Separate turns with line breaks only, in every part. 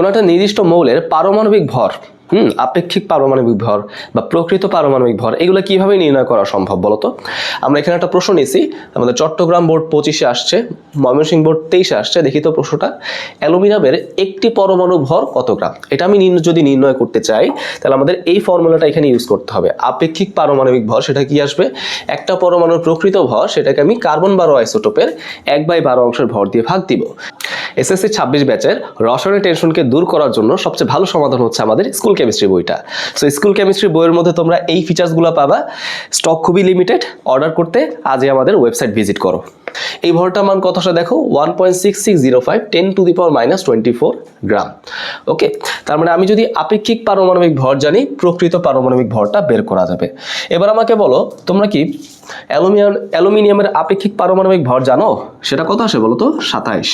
কোনো একটা নির্দিষ্ট মৌলের পারমাণবিক ভর। হুম, আপেক্ষিক পারমাণবিক ভর বা প্রকৃত পারমাণবিক ভর, এগুলো কীভাবে নির্ণয় করা সম্ভব বলতো আমরা এখানে একটা প্রশ্ন নিয়েছি, আমাদের চট্টগ্রাম বোর্ড পঁচিশে আসছে, ময়মনসিংহ বোর্ড তেইশে আসছে, দেখি তো প্রশ্নটা। অ্যালুমিনিয়ামের একটি পরমাণু ভর কত গ্রাম? এটা আমি যদি নির্ণয় করতে চাই, তাহলে আমাদের এই ফর্মুলাটা এখানে ইউজ করতে হবে। আপেক্ষিক পারমাণবিক ভর সেটা কি আসবে? একটা পরমাণুর প্রকৃত ভর সেটাকে আমি কার্বন বারো আইসোটোপের এক বাই বারো অংশের ভর দিয়ে ভাগ দিব। এসএসসি ছাব্বিশ ব্যাচের রসায়নের টেনশনকে দূর করার জন্য সবচেয়ে ভালো সমাধান হচ্ছে আমাদের স্কুল কেমিস্ট্রি বইটা। সো স্কুল কেমিস্ট্রি বইয়ের মধ্যে তোমরা এই ফিচার্সগুলো পাবা। স্টক খুবই লিমিটেড অর্ডার করতে আজই আমাদের ওয়েবসাইট ভিজিট করো। এই ভরটা মান কতটা দেখো? One point six six zero five ten to the power minus twenty four gram okay তার মানে আমি যদি আপেক্ষিক পারমাণবিক ভর জানি, প্রকৃত পারমাণবিক ভরটা বের করা যাবে। এবার আমাকে বলো, তোমরা কি অ্যালুমিনিয়াম অ্যালুমিনিয়ামের আপেক্ষিক পারমাণবিক ভর জানো? সেটা কত আসে বলো তো? সাতাইশ।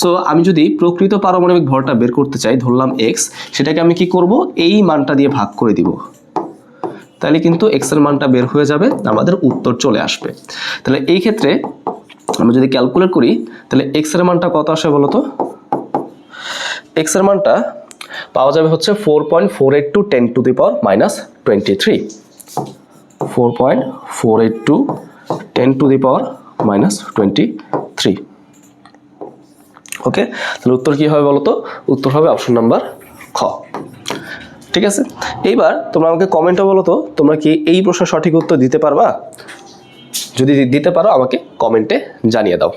সো আমি যদি প্রকৃত পারমাণবিক ভরটা বের করতে চাই, ধরলাম এক্স সেটাকে আমি কি করব? এই মানটা দিয়ে ভাগ করে দিব। তাহলে কিন্তু এক্সের মানটা বের হয়ে যাবে, আমাদের উত্তর চলে আসবে। তাহলে এই ক্ষেত্রে আমরা যদি ক্যালকুলেট করি, তাহলে এক্সের মানটা কত আসে বলো তো? এক্সের মানটা পাওয়া যাবে হচ্ছে four point four eight two ten to the power minus twenty three four point four eight two ten to the power minus twenty three okay তাহলে উত্তর কী হবে বলো তো উত্তর হবে অপশন নাম্বার খ। ঠিক আছে? এইবার তোমরা আমাকে কমেন্টে বলো তো তোমরা কি এই প্রশ্নের সঠিক উত্তর দিতে পারবা? যদি দিতে পারো, আমাকে কমেন্টে জানিয়ে দাও।